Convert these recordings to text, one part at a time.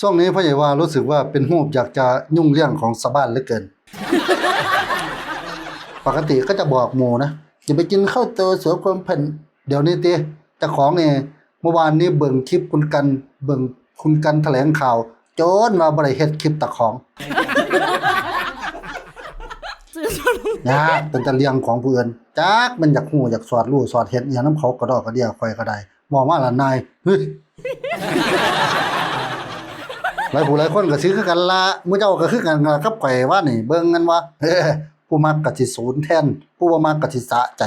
ช่วงนี้พ่อใหญ่ว่ารู้สึกว่าเป็นหูบอยากจะยุ่งเรื่องของสะบ้านเหลือเกิน ปกติก็จะบอกหมูนะอย่าไปกินข้าวเตอเสือความเพ่นเดี๋ยวนี้ตีเจ้าของเนี่ยเมื่อวานนี้เบิ่งคลิปคุณกันเบิ่งคุณกันแถลงข่าว โจนมาบริเฮ็ดคลิปตะของซื้อส่วนยากเป็นตะเลียงของผู้อื่นจักมันอยากหูอยากสอดรู้สอดเห็นอหย่างน้ำเขากระดอกกระเดียคอยกระไดบอกว่าละนายเฮ้ย หลายผู้หลายคนก็ซื้อคือกันละมื้อเจ้าก็คือกันกับข่อยว่านี่เบิ่งกันว่าผู้มักก็สิศูนย์แทน ผู้บ่มักก็สิสะใจ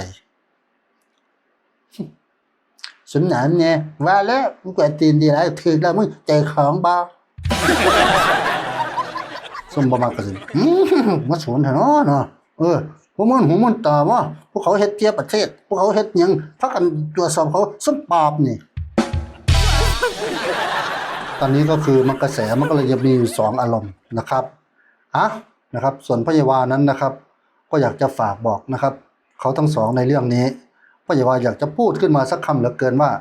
สุนหนานเนี่ยว่าแล้วมึงกวตีนดีแล้วถือแล้วมึงใจของบ่สมบมักก็สิมมาสวนเถอะเนาะเนาะเออพวกมันหูมันตาว่าพวกเขาเฮ็ดเทียประเทศ พวกเขาเฮ็ดยังพากันตรวจสอบเขาสมปราบนี่ ตอนนี้ก็คือมันกระแสมันก็เลยจะมีอยู่สองอารมณ์นะครับอะนะครับ ส่วนพยาวานั้นนะครับ ก็อยากจะฝากบอกนะครับ เขาทั้งสองในเรื่องนี้พยาวาอยากจะพูดขึ้นมาสักคำเหลือเกินว่า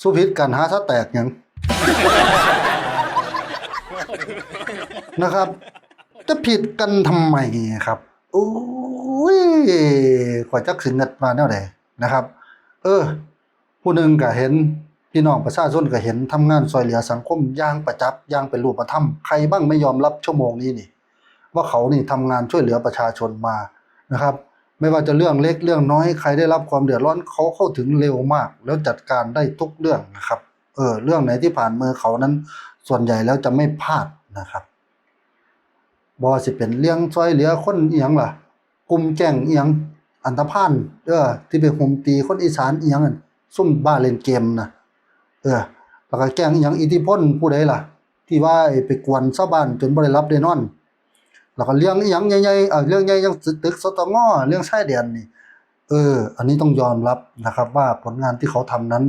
สู้พิษกันหาซะแตกยังนะครับ จะผิดกันทำไมครับโอ้ยกว่าจะถึงกันมาแนวไหนนะครับ เออ ผู้หนึ่งก็เห็น พี่น้องประชาชนก็เห็นทำงานซอยเหลือสังคมอย่างประจับอย่างเป็นรูปธรรมใครบ้างไม่ยอมรับชั่วโมงนี้นี่ ว่าเขานี่ทำงานช่วยเหลือประชาชนมานะครับ ไม่ว่าจะเรื่องเล็กเรื่องน้อยใครได้รับความเดือดร้อนเขาเข้าถึงเร็วมาก แล้วจัดการได้ทุกเรื่องนะครับเออเรื่องไหนที่ผ่านมือเขานั้น ส่วนใหญ่แล้วจะไม่พลาดนะครับบอสิเป็นเลี้ยงซอยเหลือคนเอียงล่ะกลุ่มแจ้งเอียงอันตพานเออที่ไปหุมตีคนอีสานเอียงนั่นซุ่มบ้าเล่นเกมนะ เออแล้วก็แจ้งเอียงอิทธิพลผู้ใดล่ะ ที่ว่าไอ้ไปกวนชาวบ้านจนบ่ได้รับได้นอน แล้วก็เรื่องอีหยังใหญ่ๆเออเรื่องใหญ่อยังตึกสตงเรื่องชายแดนนี่เออ อันนี้ต้องยอมรับนะครับ ว่าผลงานที่เขาทำนั้น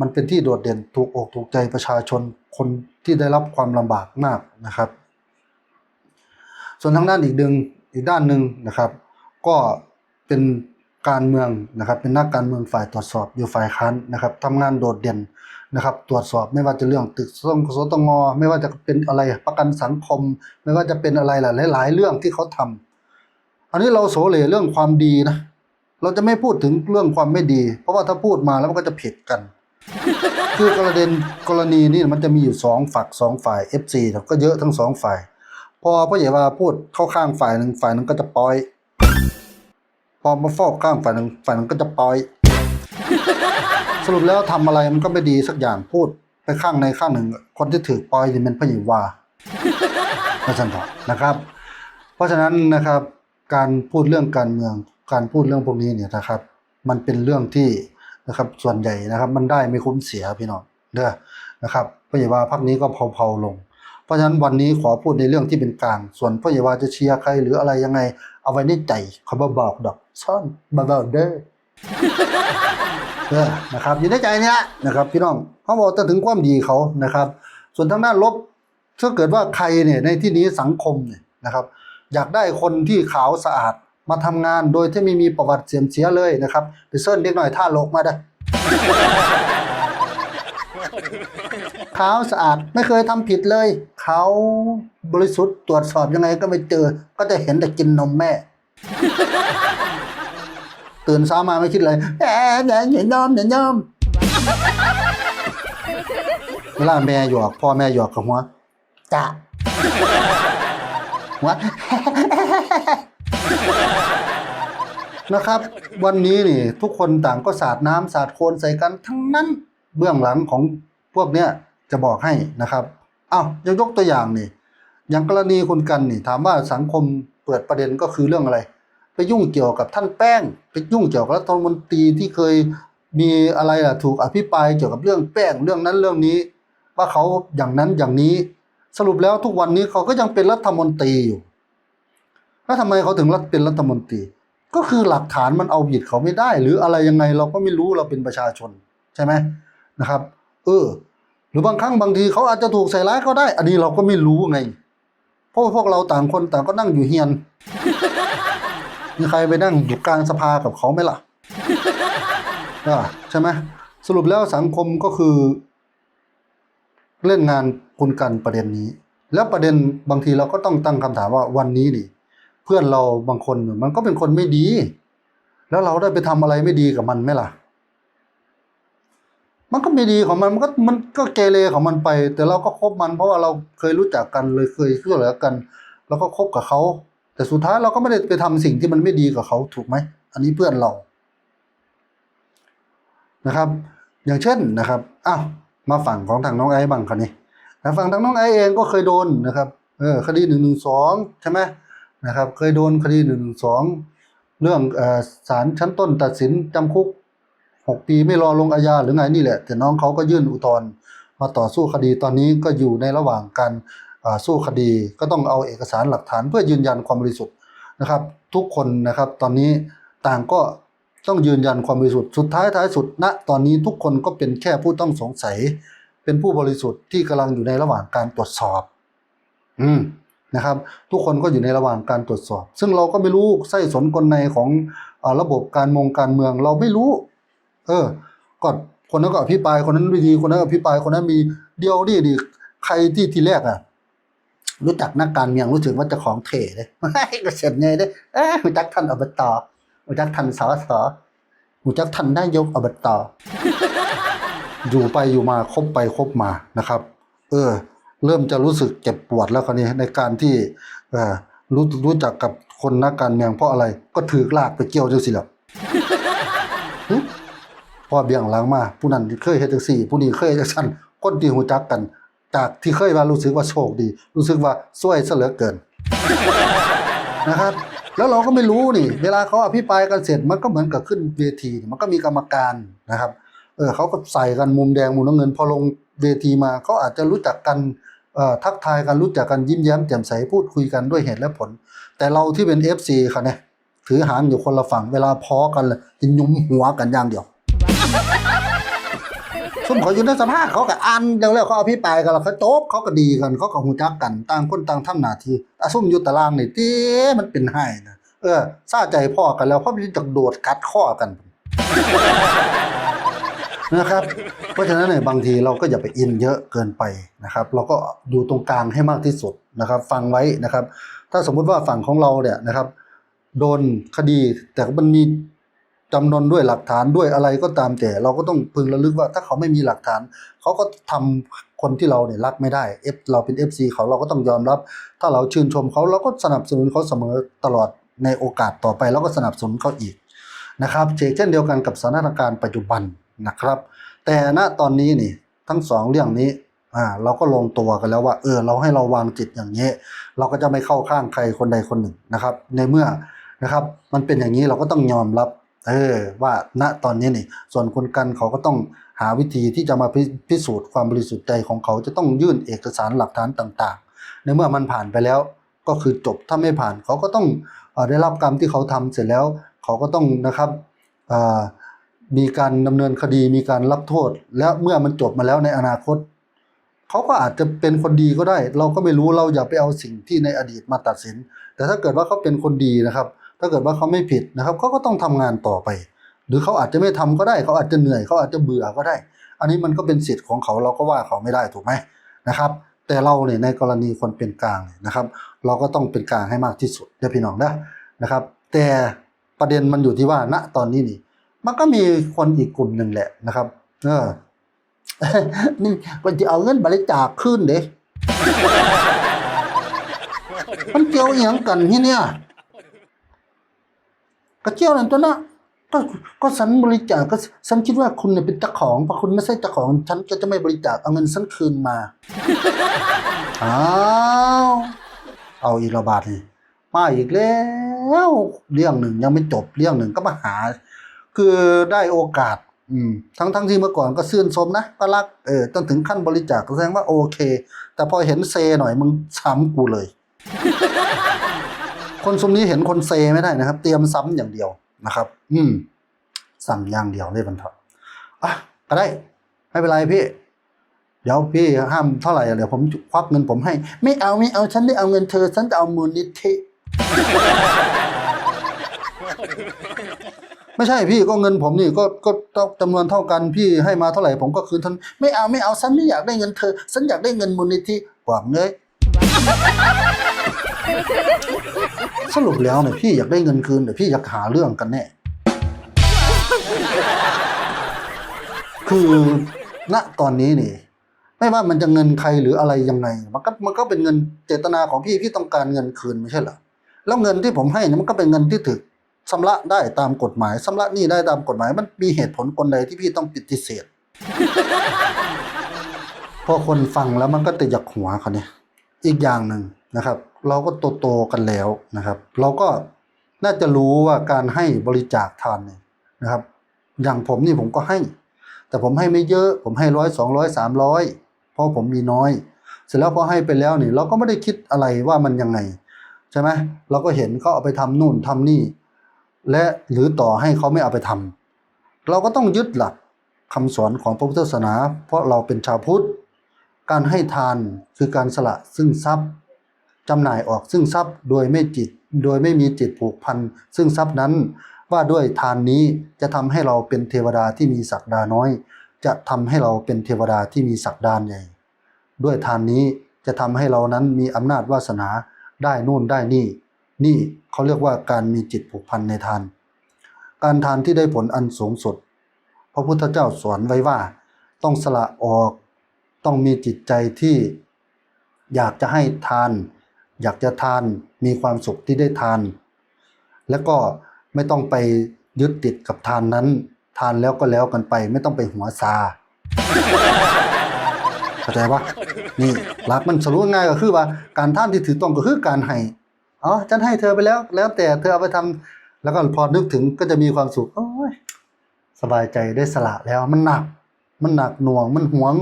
มันเป็นที่โดดเด่นถูกอกถูกใจประชาชนคนที่ได้รับความลำบากมากนะครับ ส่วนทางด้านอีกดึงอีกด้านหนึ่งนะครับ ก็เป็นการเมืองนะครับ เป็นนักการเมืองฝ่ายตรวจสอบอยู่ฝ่ายค้านนะครับทำงานโดดเด่น นะครับ ตรวจสอบไม่ว่าจะเรื่องตึกสงสตงไม่ว่าจะเป็นอะไรประกันสังคม ไม่ว่าจะเป็นอะไรหลายหลายๆเรื่องที่เขาทำอันนี้เราโสเลเรื่องความดีนะเราจะไม่พูดถึงเรื่องความไม่ดี เพราะว่าถ้าพูดมาแล้วมันก็จะผิดกัน คือกรณีกรณีนี่มันจะมีอยู่สองฝักสองฝ่าย FC เนี่ยก็เยอะทั้งสองฝ่าย พอพ่อใหญ่ว่าพูดเข้าข้างฝ่ายหนึ่งฝ่ายหนึ่งก็จะปล่อย พอมาฟอกข้างฝ่ายหนึ่งฝ่ายหนึ่งก็จะปล่อย สรุปแล้วทำอะไรมันก็ไม่ดีสักอย่างพูดไปข้างในข้างหนึ่ง คนที่ถือปอยนี่เป็นพ่อใหญ่ว่าเพราะฉะนั้นนะครับ เพราะฉะนั้นนะครับการพูดเรื่องการเมือง การพูดเรื่องพวกนี้เนี่ยนะครับ มันเป็นเรื่องที่นะครับส่วนใหญ่นะครับ มันได้ไม่คุ้มเสียพี่น้องเด้อนะครับพ่อใหญ่ว่าพักนี้ก็เผาๆลง เพราะฉะนั้นวันนี้ขอพูดในเรื่องที่เป็นกลาง ส่วนพ่อใหญ่ว่าจะเชียร์ใครหรืออะไรยังไง เอาไว้ในใจเขาบอกดอกซ่อนบ่บอกเด้อ เออนะครับอยู่ในใจนี้ยนะครับพี่น้องเขาบอกจะถึงความดีเขานะครับ ส่วนทางด้านลบถ้าเกิดว่าใครเนี่ยในที่นี้สังคมเนี่ยนะครับ อยากได้คนที่ขาวสะอาดมาทำงานโดยที่ไม่มีประวัติเสียมเสียเลยนะครับไปเซิร์นเด็กหน่อยท่าโลกมาได้ขาวสะอาดไม่เคยทำผิดเลยเขาบริสุทธิ์ตรวจสอบยังไงก็ไม่เจอ ก็จะเห็นแต่กินนมแม่ ตื่นเช้ามาไม่คิดเลยแหมอย่าอย่ายอมอย่ายอมเวลาแม่หยอกพ่อแม่หยอกกับหัวจะหัวนะครับ วันนี้นี่ ทุกคนต่างก็สาดน้ำสาดโคลนใส่กันทั้งนั้นเบื้องหลังของพวกเนี้ยจะบอกให้นะครับอ้าวยกตัวอย่างนี่อย่างกรณีคุณกันนี่ ถามว่าสังคมเปิดประเด็นก็คือเรื่องอะไร ไปยุ่งเกี่ยวกับท่านแป้ง ไปยุ่งเกี่ยวกับรัฐมนตรีที่เคยมีอะไรล่ะถูกอภิปรายเกี่ยวกับเรื่องแป้งเรื่องนั้นเรื่องนี้ ว่าเขาอย่างนั้นอย่างนี้ สรุปแล้วทุกวันนี้เขาก็ยังเป็นรัฐมนตรีอยู่แล้วทำไมเขาถึงรัฐเป็นรัฐมนตรี ก็คือหลักฐานมันเอาผิดเขาไม่ได้ หรืออะไรยังไงเราก็ไม่รู้เราเป็นประชาชนใช่ไหมนะครับ เออ หรือบางครั้งบางทีเขาอาจจะถูกใส่ร้ายก็ได้ อันนี้เราก็ไม่รู้ไงเพราะพวกเราต่างคนต่างก็นั่งอยู่เฮียน มีใครไปนั่งอยู่กลางสภากับเขาไหมล่ะอ่าใช่ไหมสรุปแล้วสังคมก็คือ เล่นงานคุณกันประเด็นนี้ แล้วประเด็นบางทีเราก็ต้องตั้งคำถามว่าวันนี้นี่ เพื่อนเราบางคนมันก็เป็นคนไม่ดี แล้วเราได้ไปทำอะไรไม่ดีกับมันไหมล่ะ มันก็ไม่ดีของมันมันก็มันก็เกเรของมันไป แต่เราก็คบมัน เพราะว่าเราเคยรู้จักกันเลยเคยช่วยเหลือกัน แล้วก็คบกับเขา แต่สุดท้ายเราก็ไม่ได้ไปทำสิ่งที่มันไม่ดีกับเขาถูกไหม อันนี้เพื่อนเรานะครับ อย่างเช่นนะครับอ้าวมาฝั่งของทางน้องไอ้บ้างคันนี้นะฝั่งทางน้องไอ้เองก็เคยโดนนะครับเออคดีหนึ่งหนึ่งสองใช่ไหมนะครับ เคยโดนคดีหนึ่งหนึ่งสองเรื่องศาลชั้นต้นตัดสินจำคุกหกปีไม่รอลงอาญาหรือไงนี่แหละ แต่น้องเขาก็ยื่นอุทธรณ์มาต่อสู้คดีตอนนี้ก็อยู่ในระหว่างการ สู้คดีก็ต้องเอาเอกสารหลักฐานเพื่อยืนยันความบริสุทธิ์นะครับ ทุกคนนะครับตอนนี้ต่างก็ต้องยืนยันความบริสุทธิ์สุดท้ายท้ายสุดณตอนนี้ทุกคนก็เป็นแค่ผู้ต้องสงสัย เป็นผู้บริสุทธิ์ที่กำลังอยู่ในระหว่างการตรวจสอบ อืมนะครับ ทุกคนก็อยู่ในระหว่างการตรวจสอบ ซึ่งเราก็ไม่รู้ไส้สนกลในของอระบบการมงการเมืองเราไม่รู้ เออก็คนนั้นก็อภิปรายคนนั้นวิธีคนนั้นอภิปรายคนนั้นมีเดียวนี่ดิใครที่ทีแรกอะ รู้จักนักการเมืองรู้สึกว่าจะของเท่เลยก็เสร็จไงเด้เอ้ยรู้จักท่านอบตรู้จักท่านสสรู้จักท่านนายกอบตอยู่ไปอยู่มาคบไปคบมานะครับ เออ เริ่มจะรู้สึกเจ็บปวดแล้วคราวนี้ในการที่เออรู้รู้จักกับคนนักการเมืองเพราะอะไร ก็ถือลากไปเกี่ยวจังสิล่ะพอเบี่ยงหลังมา ผู้นั้นเคยเฮ็ดจังซี่ ผู้นี้เคยจังซั่นคนที่รู้จักกัน จากที่เคยว่ารู้สึกว่าโชคดี รู้สึกว่าซวยซะเหลือเกิน นะครับ แล้วเราก็ไม่รู้นี่ เวลาเขาอภิปรายกันเสร็จมันก็เหมือนกับขึ้นเวที มันก็มีกรรมการนะครับ เออเขาก็ใส่กันมุมแดงมุมน้ำเงิน พอลงเวทีมาเขาอาจจะรู้จักกันทักทายกันรู้จักกันยิ้มแย้มแจ่มใสพูดคุยกันด้วยเหตุและผล แต่เราที่เป็น FC ค่ะเนี่ยถือหางอยู่คนละฝั่งเวลาพอกันเลยจะยุมหัวกันอย่างเดียว มเขาอยู่ในสภาพเขาก็อ่านเดี๋ยวแล้วเขาอภิปรายกันแล้วเขาโจ๊บเขาก็ดีกัน เขาก็หูจักกันต่างคนต่างทำหน้าที่อาซุ่มอยู่ตารางนี่เต้มันเป็นให้นะเออซาใจพ่อกันแล้วเพราะมันจะโดดกัดข้อกันนะครับ เพราะฉะนั้นเนี่ยบางทีเราก็อย่าไปอินเยอะเกินไปนะครับ เราก็อยู่ตรงกลางให้มากที่สุดนะครับ ฟังไว้นะครับ ถ้าสมมุติว่าฝั่งของเราเนี่ยนะครับ โดนคดีแต่มันมี จำนวนด้วยหลักฐานด้วยอะไรก็ตามแต่ เราก็ต้องพึงระลึกว่าถ้าเขาไม่มีหลักฐาน เขาก็ทำคนที่เราเนี่ยรักไม่ได้เอฟเราเป็น FC เขาเราก็ต้องยอมรับ ถ้าเราชื่นชมเขาเราก็สนับสนุนเขาเสมอตลอดในโอกาสต่อไปเราก็สนับสนุนเขาอีกนะครับเช่นเดียวกันกับสถานการณ์ปัจจุบันนะครับ แต่ณตอนนี้นี่ทั้งสองเรื่องนี้อ่าเราก็ลงตัวกันแล้วว่าเออเราให้เราวางจิตอย่างนี้ เราก็จะไม่เข้าข้างใครคนใดคนหนึ่งนะครับ ในเมื่อนะครับ มันเป็นอย่างนี้เราก็ต้องยอมรับ เออว่าณตอนนี้นี่ ส่วนคนกันเขาก็ต้องหาวิธีที่จะมาพิพสูจน์ความบริสุทธิ์ใจของเขาจะต้องยื่นเอกสารหลักฐานต่างๆ ในเมื่อมันผ่านไปแล้วก็คือจบถ้าไม่ผ่านเขาก็ต้องออได้รับกรรมที่เขาทำเสร็จแล้ว เขาก็ต้องนะครับมีการดำเนินคดีมีการรับโทษ แล้วเมื่อมันจบมาแล้วในอนาคต เขาก็อาจจะเป็นคนดีก็ได้ เราก็ไม่รู้เราอย่าไปเอาสิ่งที่ในอดีตมาตัดสิน แต่ถ้าเกิดว่าเขาเป็นคนดีนะครับ ถ้าเกิดว่าเขาไม่ผิดนะครับเขาก็ต้องทำงานต่อไป หรือเขาอาจจะไม่ทำก็ได้เขาอาจจะเหนื่อยเขาอาจจะเบื่อก็ได้ อันนี้มันก็เป็นสิทธิ์ของเขาเราก็ว่าเขาไม่ได้ถูกไหมนะครับ แต่เราเนี่ยในกรณีคนเป็นกลางเนี่ยนะครับ เราก็ต้องเป็นกลางให้มากที่สุดเดี๋ยวพี่น้องนะนะครับ แต่ประเด็นมันอยู่ที่ว่าณตอนนี้นี่ มันก็มีคนอีกกลุ่มหนึ่งแหละนะครับ เออนี่มันจะเอาเงินบริจาคขึ้นเด้มันเกี่ยวอย่างกันที่เนี่ย ก็เกี่ยวนั่นตัวนาะก็ก็ฉันบริจาคก็ฉันคิดว่าคุณเนี่ยเป็นเจ้าของพอคุณไม่ใช่เจ้าของฉันก็จะไม่บริจาคเอาเงินฉันคืนมาอ้าวเอาอีกระบาดนี่มาอีกแล้วเรื่องหนึ่งยังไม่จบเรื่องหนึ่งก็มาหา คือได้โอกาส อืม ทั้งทั้งที่เมื่อก่อนก็ซื่นชมนะก็รักเออจนถึงขั้นบริจาคก็แสดงว่าโอเค แต่พอเห็นเซหน่อยมึงซ้ำกูเลย คนสมนี้เห็นคนเซไม่ได้นะครับ เตรียมซ้ำอย่างเดียวนะครับ อืมซ้ำอย่างเดียวเลยบรรทัดอะก็ได้ไม่เป็นไรพี่ เดี๋ยวพี่ห้ามเท่าไหร่เดี๋ยวผมควักเงินผมให้ ไม่เอาไม่เอาฉันได้เอาเงินเธอ ฉันจะเอามูลนิธิไม่ใช่พี่ก็เงินผมนี่ก็ก็ต้องจำนวนเท่ากันพี่ให้มาเท่าไหร่ผมก็คืนทันไม่เอาไม่เอาฉันไม่อยากได้เงินเธอฉันอยากได้เงินมูลนิธิหวังเลย สรุปแล้วเนี่ยพี่อยากได้เงินคืนหรือพี่อยากหาเรื่องกันแน่ คือณตอนนี้นี่ ไม่ว่ามันจะเงินใครหรืออะไรยังไง มันก็มันก็เป็นเงินเจตนาของพี่พี่ต้องการเงินคืนไม่ใช่เหรอแล้วเงินที่ผมให้เนี่ยมันก็เป็นเงินที่ถึกชำระได้ตามกฎหมายชำระหนี้ได้ตามกฎหมาย มันมีเหตุผลคนใดที่พี่ต้องปฏิเสธพอคนฟังแล้วมันก็ติดจากหัวเขาเนี่ย อีกอย่างหนึ่ง นะครับ เราก็โตโตกันแล้วนะครับ เราก็น่าจะรู้ว่าการให้บริจาคทานเนี่ยนะครับ อย่างผมนี่ผมก็ให้ แต่ผมให้ไม่เยอะ ผมให้ร้อยสองร้อยสามร้อยเพราะผมมีน้อย เสร็จแล้วพอให้ไปแล้วนี่เราก็ไม่ได้คิดอะไรว่ามันยังไงใช่ไหมเราก็เห็นเขาเอาไปทำนู่นทำนี่ และหรือต่อให้เขาไม่เอาไปทำเราก็ต้องยึดหลักคำสอนของพระพุทธศาสนา เพราะเราเป็นชาวพุทธ การให้ทานคือการสละซึ่งทรัพย์ จำหน่ายออกซึ่งทรัพย์โดยไม่จิต โดยไม่มีจิตผูกพันซึ่งทรัพย์นั้น ว่าด้วยทานนี้จะทำให้เราเป็นเทวดาที่มีศักดาน้อย จะทำให้เราเป็นเทวดาที่มีศักดานใหญ่ ด้วยทานนี้จะทำให้เรานั้นมีอำนาจวาสนาได้นู่นได้นี่ นี่เขาเรียกว่าการมีจิตผูกพันในทาน การทานที่ได้ผลอันสูงสุด พระพุทธเจ้าสอนไว้ว่า ต้องสละออก ต้องมีจิตใจที่ อยากจะให้ทาน อยากจะทานมีความสุขที่ได้ทาน แล้วก็ไม่ต้องไปยึดติดกับทานนั้น ทานแล้วก็แล้วกันไป ไม่ต้องไปหัวซาเข้าใจปะนี่หลักมันสรุปง่ายก็คือว่า การท่านที่ถือต้องก็คือการให้อ๋อฉันให้เธอไปแล้ว แล้วแต่เธอเอาไปทำแล้วก็พอนึกถึงก็จะมีความสุขโอ้ยสบายใจได้สละแล้วมันหนัก มันหนักหน่วงมันหวง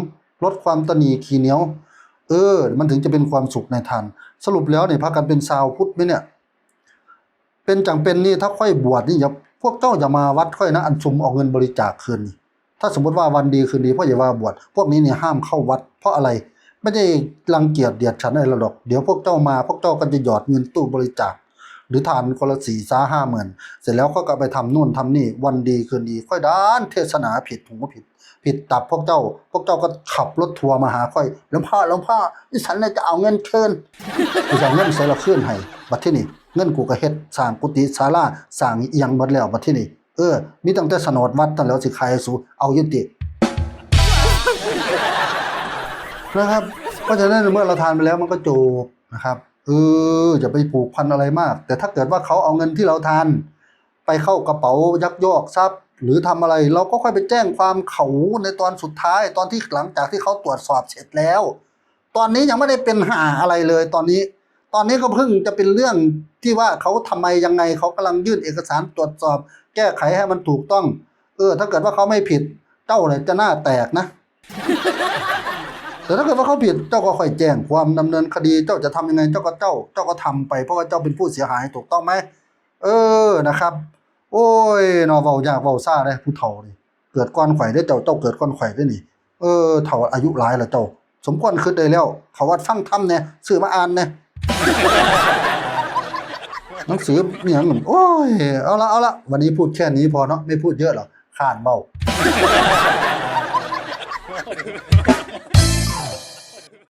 ลดความตนีขี้เหนียว เออ มันถึงจะเป็นความสุขในทาน สรุปแล้วเนี่ยพากันเป็นชาวพุทธไหมเนี่ย เป็นจังเป็นนี่ถ้าค่อยบวชนี่อย่าพวกเจ้าอย่ามาวัดค่อยนะ อันซุมเอาเงินบริจาคคืนนี่ถ้าสมมติว่าวันดีคืนดีพ่ออย่าว่าบวชพวกนี้เนี่ยห้ามเข้าวัด เพราะอะไรไม่ได้รังเกียจเดียดฉันอะไรหรอกเดี๋ยวพวกเจ้ามาพวกเจ้าก็จะหยอดเงินตู้บริจาค หรือทานคนละสี่ซ้าห้าหมื่นเสร็จแล้วก็กลับไปทำนู่นทำนี่วันดีคืนดี ค่อยด้านเทศนาผิดผมก็ผิด ผิดตับพวกเจ้า พวกเจ้าก็ขับรถทัวร์มาหาค่อยหลวงพ่อหลวงพ่อนี่ฉันน่ะจะเอาเงินคืนกูจะเอาเงินใส่ละคืนให้บัดที่นี่เงินกูก็เฮ็ดสร้างกุฏิศาลาสร้างอีหยังหมดแล้วบัดที่นี่เออมีตั้งแต่สนดวัดตั้งแล้วสิใครสูเอายุตินะครับเพราะฉะนั้นเมื่อเราทานไปแล้วมันก็จบนะครับเอออย่าไปผูกพันอะไรมาก แต่ถ้าเกิดว่าเขาเอาเงินที่เราทาน ไปเข้ากระเป๋ายักยอกทรัพย์ หรือทำอะไรเราก็ค่อยไปแจ้งความเขาในตอนสุดท้าย ตอนที่หลังจากที่เขาตรวจสอบเสร็จแล้ว ตอนนี้ยังไม่ได้เป็นหาอะไรเลยตอนนี้ ตอนนี้ก็เพิ่งจะเป็นเรื่องที่ว่าเขาทำไมยังไงเขากำลังยื่นเอกสารตรวจสอบ แก้ไขให้มันถูกต้อง เออ ถ้าเกิดว่าเขาไม่ผิดเจ้าเนี่ยจะหน้าแตกนะ แต่ถ้าเกิดว่าเขาผิดเจ้าก็ค่อยแจ้งความดำเนินคดี เจ้าจะทำยังไงเจ้าก็เจ้า เจ้าก็ทำไปเพราะว่าเจ้าเป็นผู้เสียหายถูกต้องไหมเออนะครับ โอ้ยนอเว้ายากเว้าซ่าได้ผู้เฒ่านี่เกิดก้อนไข่ได้เจ้าเจ้าเกิดก้อนไข่ได้นี่เออเฒ่าอายุหลายแล้วเจ้า สมควรคืนได้แล้ว เขาว่าฟังธรรมเนี่ยซื้อมาอ่านเนี่ยหนังสือเนี่ยมันโอ้ยเอาละเอาละวันนี้พูดแค่นี้พอเนาะไม่พูดเยอะหรอกขานเบา